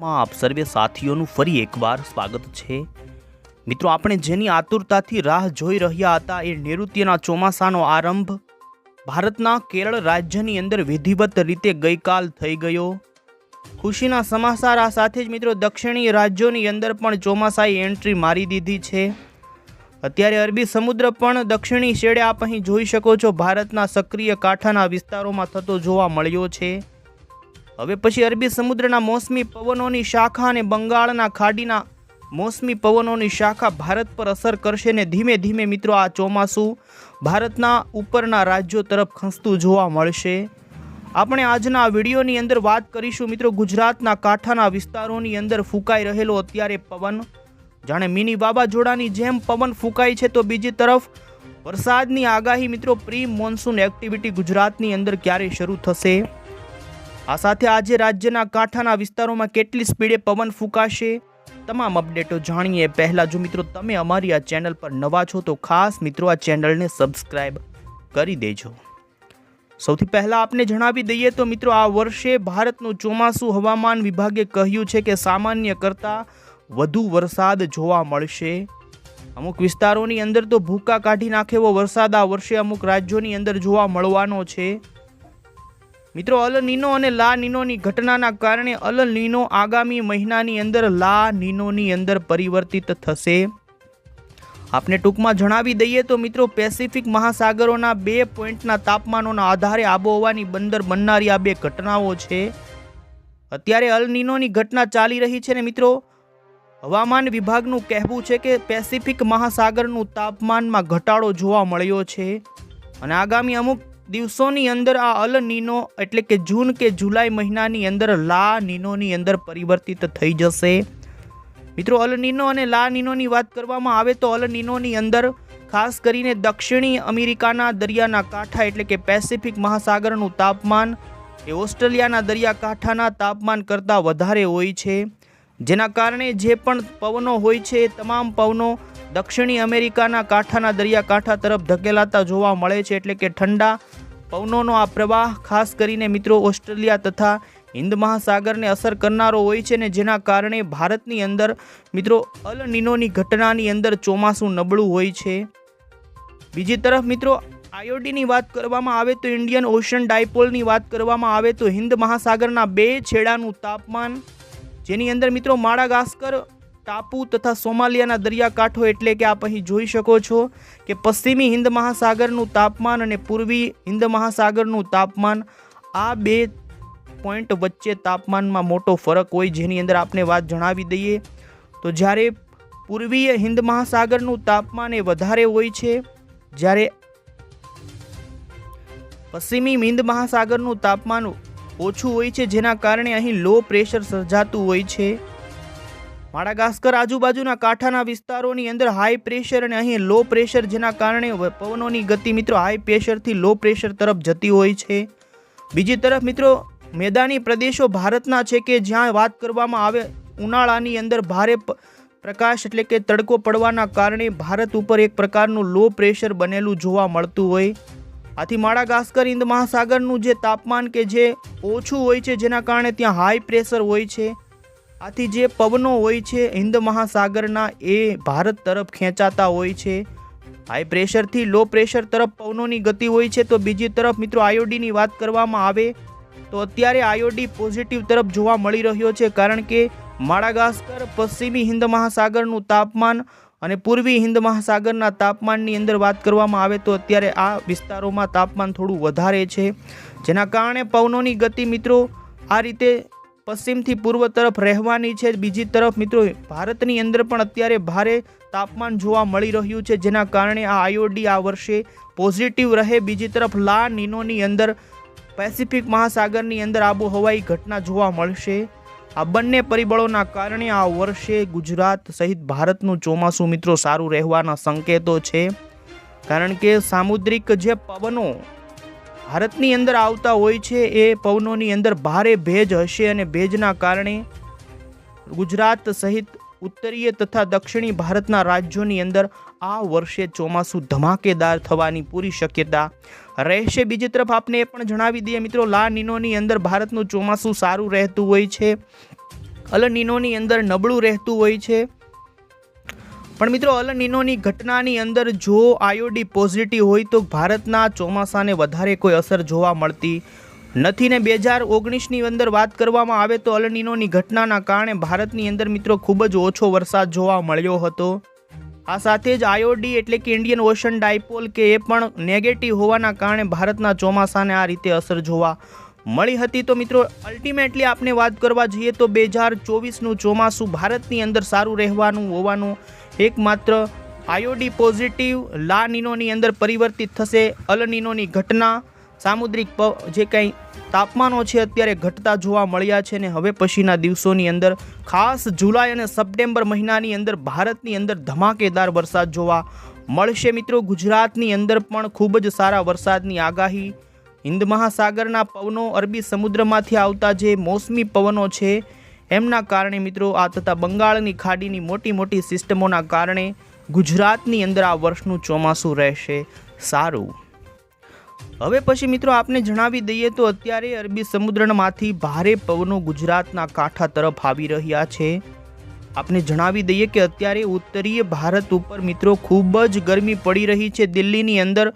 માં આપ સર્વે સાથીઓનું ફરી એકવાર સ્વાગત છે. મિત્રો, આપણે જેની આતુરતાથી રાહ જોઈ રહ્યા હતા એ નૈઋત્યના ચોમાસાનો આરંભ ભારતના કેરળ રાજ્યની અંદર વિધિવત રીતે ગઈકાલ થઈ ગયો. ખુશીના સમાચાર આ સાથે જ મિત્રો, દક્ષિણી રાજ્યોની અંદર પણ ચોમાસાએ એન્ટ્રી મારી દીધી છે. અત્યારે અરબી સમુદ્ર પણ દક્ષિણી શેડે આપ અહીં જોઈ શકો છો, ભારતના સક્રિય કાંઠાના વિસ્તારોમાં થતો જોવા મળ્યો છે. હવે પછી અરબી સમુદ્રના મોસમી પવનોની શાખા અને બંગાળના ખાડીના મોસમી પવનોની શાખા ભારત પર અસર કરશે ને ધીમે ધીમે મિત્રો આ ચોમાસું ભારતના ઉપરના રાજ્યો તરફ ખસતું જોવા મળશે. આપણે આજના વિડીયોની અંદર વાત કરીશું મિત્રો ગુજરાતના કાંઠાના વિસ્તારોની અંદર ફૂંકાઈ રહેલો અત્યારે પવન. જાણે મિની વાવાઝોડાની જેમ પવન ફૂંકાય છે તો બીજી તરફ વરસાદની આગાહી મિત્રો પ્રી મોન્સૂન એક્ટિવિટી ગુજરાતની અંદર ક્યારે શરૂ થશે? આ સાથે આજે રાજ્યના કાંઠાના વિસ્તારોમાં કેટલી સ્પીડે પવન ફૂંકાશે? તમામ અપડેટો જાણીએ. પહેલાં જો મિત્રો તમે અમારી આ ચેનલ પર નવા છો, તો ખાસ મિત્રો આ ચેનલને સબસ્ક્રાઈબ કરી દેજો. સૌથી પહેલાં આપને જણાવી દઈએ તો મિત્રો આ વર્ષે ભારતનું ચોમાસું હવામાન વિભાગે કહ્યું છે કે સામાન્ય કરતાં વધુ વરસાદ જોવા મળશે. અમુક વિસ્તારોની અંદર તો ભૂકા કાઢી નાખેવો વરસાદ આ વર્ષે અમુક રાજ્યોની અંદર જોવા મળવાનો છે. મિત્રો, અલ નીનો અને લા નીનોની ઘટનાના કારણે અલ નીનો આગામી મહિનાની અંદર લા નીનોની અંદર પરિવર્તિત થશે. આપને ટૂંકમાં જણાવી દઈએ તો મિત્રો, પેસિફિક મહાસાગરોના બે પોઈન્ટના તાપમાનોના આધારે આબોહવાની બંદર બનનારી આ બે ઘટનાઓ છે. અત્યારે અલ નીનોની ઘટના ચાલી રહી છે ને મિત્રો, હવામાન વિભાગનું કહેવું છે કે પેસિફિક મહાસાગરનું તાપમાનમાં ઘટાડો જોવા મળ્યો છે. અને આગામી અમુક દિવસોની અંદર આ અલ નીનો એટલે કે જૂન કે જુલાઈ મહિનાની અંદર લા નીનોની અંદર પરિવર્તિત થઈ જશે. મિત્રો, અલ નીનો અને લા નીનોની વાત કરવામાં આવે તો અલ નીનોની અંદર ખાસ કરીને દક્ષિણી અમેરિકાના દરિયાના કાંઠા એટલે કે પેસિફિક મહાસાગરનું તાપમાન એ ઓસ્ટ્રેલિયાના દરિયાકાંઠાના તાપમાન કરતાં વધારે હોય છે. જેના કારણે જે પણ પવનો હોય છે તમામ પવનો દક્ષિણી અમેરિકાના કાંઠાના દરિયાકાંઠા તરફ ધકેલાતા જોવા મળે છે એટલે કે ઠંડા પવનોનો આ પ્રવાહ, ખાસ કરીને મિત્રો ઓસ્ટ્રેલિયા તથા હિન્દ મહાસાગરને અસર કરનારો હોય છે ને જેના કારણે ભારતની અંદર મિત્રો અલ નીનોની ઘટનાની અંદર ચોમાસું નબળું હોય છે. બીજી તરફ મિત્રો આયોડીની વાત કરવામાં આવે તો ઇન્ડિયન ઓશન ડાયપોલની વાત કરવામાં આવે તો હિન્દ મહાસાગરના બે છેડાનું તાપમાન, જેની અંદર મિત્રો માળાગાસ્કર ટાપુ તથા સોમાલિયાના દરિયાકાંઠો એટલે કે આપ અહીં જોઈ શકો છો કે પશ્ચિમી હિન્દ મહાસાગરનું તાપમાન અને પૂર્વી હિન્દ મહાસાગરનું તાપમાન આ બે પોઈન્ટ વચ્ચે તાપમાનમાં મોટો ફરક હોય જેની અંદર આપને વાત જણાવી દઈએ તો જ્યારે પૂર્વીય હિન્દ મહાસાગરનું તાપમાન એ વધારે હોય છે, જ્યારે પશ્ચિમી હિન્દ મહાસાગરનું તાપમાન ઓછું હોય છે, જેના કારણે અહીં લો પ્રેશર સર્જાતું હોય છે. માળાગાસ્કર આજુબાજુના કાંઠાના વિસ્તારોની અંદર હાઈ પ્રેશર અને અહીં લો પ્રેશર જેના કારણે પવનોની ગતિ મિત્રો હાઈ પ્રેશરથી લો પ્રેશર તરફ જતી હોય છે. બીજી તરફ મિત્રો, મેદાની પ્રદેશો ભારતના છે કે જ્યાં વાત કરવામાં આવે, ઉનાળાની અંદર ભારે પ્રકાશ એટલે કે તડકો પડવાના કારણે ભારત ઉપર એક પ્રકારનું લો પ્રેશર બનેલું જોવા મળતું હોય. આથી માળાગાસ્કર હિન્દ મહાસાગરનું જે તાપમાન કે જે ઓછું હોય છે જેના કારણે ત્યાં હાઈ પ્રેશર હોય છે. આથી જે પવનો હોય છે, હિન્દ મહાસાગરના એ ભારત તરફ ખેંચાતા હોય છે. હાઈ પ્રેશરથી લો પ્રેશર તરફ પવનોની ગતિ હોય છે, તો બીજી તરફ મિત્રો આયોડીની વાત કરવામાં આવે, તો અત્યારે આયોડી પોઝિટિવ તરફ જોવા મળી રહ્યો છે, કારણ કે માડાગાસ્કર પશ્ચિમી હિન્દ મહાસાગરનું તાપમાન અને પૂર્વી હિન્દ મહાસાગરના તાપમાનની અંદર વાત કરવામાં આવે, તો અત્યારે આ વિસ્તારોમાં તાપમાન થોડું વધારે છે. જેના કારણે પવનોની ગતિ મિત્રો આ રીતે પશ્ચિમથી પૂર્વ તરફ રહેવાની છે. બીજી તરફ મિત્રો, ભારતની અંદર પણ અત્યારે ભારે તાપમાન જોવા મળી રહ્યું છે, જેના કારણે આ આયોડી આ વર્ષે પોઝિટિવ રહે. બીજી તરફ લા નીનોની અંદર, પેસિફિક મહાસાગરની અંદર આબોહવાઈ ઘટના જોવા મળશે. આ બંને પરિબળોના કારણે આ વર્ષે ગુજરાત સહિત ભારતનું ચોમાસું મિત્રો સારું રહેવાના સંકેતો છે. કારણ કે સામુદ્રિક જે પવનો ભારતની અંદર આવતા હોય છે, એ પવનોની અંદર ભારે ભેજ હશે અને ભેજના કારણે ગુજરાત સહિત ઉત્તરીય તથા દક્ષિણી ભારતના રાજ્યોની અંદર આ વર્ષે ચોમાસું ધમાકેદાર થવાની પૂરી શક્યતા રહેશે. બીજી તરફ આપને એ પણ જણાવી દઈએ મિત્રો, લા નિનોની અંદર ભારતનું ચોમાસું સારું રહેતું હોય છે અલનીનોની અંદર નબળું રહેતું હોય છે પણ મિત્રો અલનીનોની ઘટનાની અંદર જો આયોડી પોઝિટિવ હોય તો ભારતના ચોમાસાને વધારે કોઈ અસર જોવા મળતી નથી. ને બે હજાર ઓગણીસની અંદર વાત કરવામાં આવે તો અલનીનોની ઘટનાના કારણે ભારતની અંદર મિત્રો ખૂબ જ ઓછો વરસાદ જોવા મળ્યો હતો. આ સાથે જ આયોડી એટલે કે ઇન્ડિયન ઓશન ડાયપોલ કે એ પણ નેગેટિવ હોવાના કારણે ભારતના ચોમાસાને આ રીતે અસર જોવા મળી હતી. તો મિત્રો અલ્ટિમેટલી આપણે વાત કરવા જઈએ તો બે હજાર ચોવીસનું ચોમાસું ભારતની અંદર સારું રહેવાનું હોવાનું એકમાત્ર આયોડી પોઝિટિવ લા નીનોની અંદર પરિવર્તિત થશે અલનિનોની ઘટના, સામુદ્રિક જે કંઈ તાપમાનો છે અત્યારે ઘટતા જોવા મળ્યા છે ને હવે પછીના દિવસોની અંદર ખાસ જુલાઈ અને સપ્ટેમ્બર મહિનાની અંદર ભારતની અંદર ધમાકેદાર વરસાદ જોવા મળશે મિત્રો. ગુજરાતની અંદર પણ ખૂબ જ સારા વરસાદની આગાહી. હિન્દ મહાસાગરના પવનો અરબી સમુદ્રમાંથી આવતા જે મોસમી પવનો છે એમના કારણે મિત્રો આ તથા બંગાળની ખાડીની મોટી મોટી સિસ્ટમોના કારણે ગુજરાતની અંદર આ વર્ષનું ચોમાસું રહેશે. સારું. હવે પછી મિત્રો આપને જણાવી દઈએ તો અત્યારે અરબી સમુદ્રમાંથી ભારે પવનો ગુજરાતના કાંઠા તરફ આવી રહ્યા છે. આપને જણાવી દઈએ કે અત્યારે ઉત્તરીય ભારત ઉપર મિત્રો ખૂબ જ ગરમી પડી રહી છે. દિલ્હીની અંદર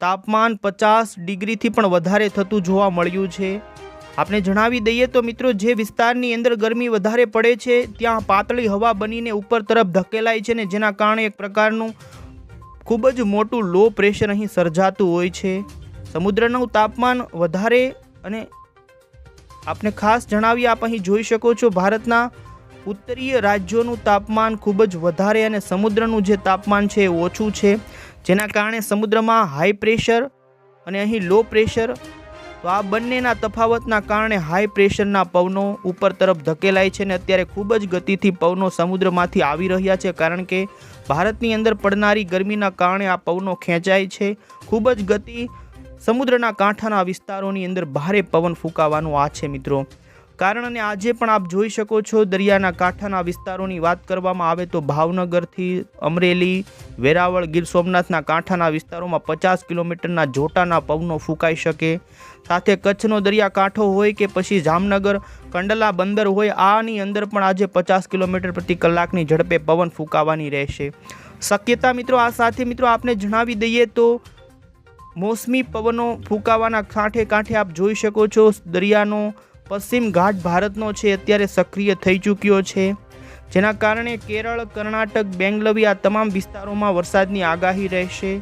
તાપમાન પચાસ ડિગ્રીથી પણ વધારે થતું જોવા મળ્યું છે. આપણે જણાવી દઈએ તો મિત્રો, જે વિસ્તારની અંદર ગરમી વધારે પડે છે, ત્યાં પાતળી હવા બનીને ઉપર તરફ ધકેલાય છે ને જેના કારણે એક પ્રકારનું ખૂબ જ મોટું લો પ્રેશર અહીં સર્જાતું હોય છે. સમુદ્રનું તાપમાન વધારે અને આપને ખાસ જણાવી આપ અહીં જોઈ શકો છો, ભારતના ઉત્તરીય રાજ્યોનું તાપમાન ખૂબ જ વધારે અને સમુદ્રનું જે તાપમાન છે એ ઓછું છે. જેના કારણે સમુદ્રમાં હાઈ પ્રેશર અને અહીં લો પ્રેશર તો આ બંનેના તફાવતના કારણે હાઈ પ્રેશરના પવનો ઉપર તરફ ધકેલાય છે અને અત્યારે ખૂબ જ ગતિથી પવનો સમુદ્રમાંથી આવી રહ્યા છે કારણ કે ભારતની અંદર પડનારી ગરમીના કારણે આ પવનો ખેંચાય છે. ખૂબ જ ગતિ સમુદ્રના કાંઠાના વિસ્તારોની અંદર ભારે પવન ફૂંકાવાનું આ છે મિત્રો. કારણ અને આજે પણ આપ જોઈ શકો છો, દરિયાના કાંઠાના વિસ્તારોની વાત કરવામાં આવે તો ભાવનગરથી અમરેલી, વેરાવળ, ગીર સોમનાથના કાંઠાના વિસ્તારોમાં પચાસ કિલોમીટરના જોટાના પવનો ફૂંકાઈ શકે. સાથે કચ્છનો દરિયાકાંઠો હોય કે પછી જામનગર, કંડલા બંદર હોય, આની અંદર પણ આજે પચાસ કિલોમીટર પ્રતિ કલાકની ઝડપે પવન ફૂંકાવાની રહેશે. શક્યતા મિત્રો, આ સાથે મિત્રો આપને જણાવી દઈએ તો, મોસમી પવનો ફૂંકાવાના કાંઠે કાંઠે આપ જોઈ શકો છો, દરિયાનો પશ્ચિમ ઘાટ ભારતનો છે, અત્યારે સક્રિય થઈ ચૂક્યો છે. જેના કારણે કેરળ, કર્ણાટક, બેંગલવી આ તમામ વિસ્તારોમાં વરસાદની આગાહી રહેશે.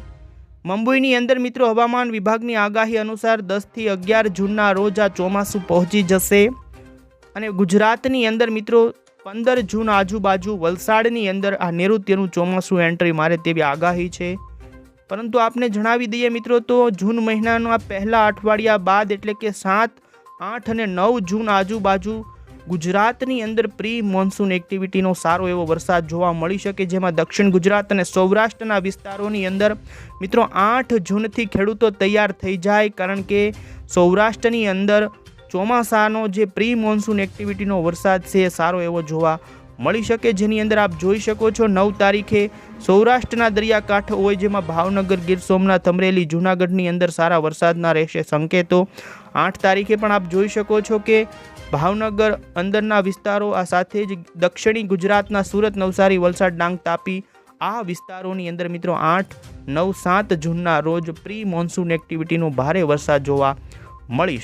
મુંબઈની અંદર મિત્રો હવામાન વિભાગની આગાહી અનુસાર દસથી અગિયાર જૂનના રોજ આ ચોમાસું પહોંચી જશે. અને ગુજરાતની અંદર મિત્રો પંદર જૂન આજુબાજુ વલસાડની અંદર આ નૈઋત્યનું ચોમાસું એન્ટ્રી મારે તેવી આગાહી છે. પરંતુ આપને જણાવી દઈએ મિત્રો તો જૂન મહિનાના પહેલા અઠવાડિયા બાદ એટલે કે સાત આઠ અને નવ જૂન આજુબાજુ ગુજરાતની અંદર પ્રી મોન્સૂન એક્ટિવિટીનો સારો એવો વરસાદ જોવા મળી શકે, જેમાં દક્ષિણ ગુજરાત અને સૌરાષ્ટ્રના વિસ્તારોની અંદર મિત્રો આઠ જૂનથી ખેડૂતો તૈયાર થઈ જાય, કારણ કે સૌરાષ્ટ્રની અંદર ચોમાસાનો જે પ્રી મોન્સૂન એક્ટિવિટીનો વરસાદ છે એ સારો એવો જોવા મળી શકે જેની અંદર આપ જોઈ શકો છો નવ તારીખે સૌરાષ્ટ્રના દરિયાકાંઠો હોય જેમાં ભાવનગર, ગીર સોમનાથ, અમરેલી, જૂનાગઢની અંદર સારા વરસાદના રહેશે સંકેતો. આઠ તારીખે પણ આપ જોઈ શકો છો કે ભાવનગર અંદરના વિસ્તારો આ સાથે જ દક્ષિણી ગુજરાતના સુરત નવસારી, વલસાડ, ડાંગ તાપી આ વિસ્તારોની અંદર મિત્રો આઠ, નવ, સાત જૂનના રોજ પ્રી મોન્સૂન એક્ટિવિટીનો ભારે વરસાદ જોવા મળી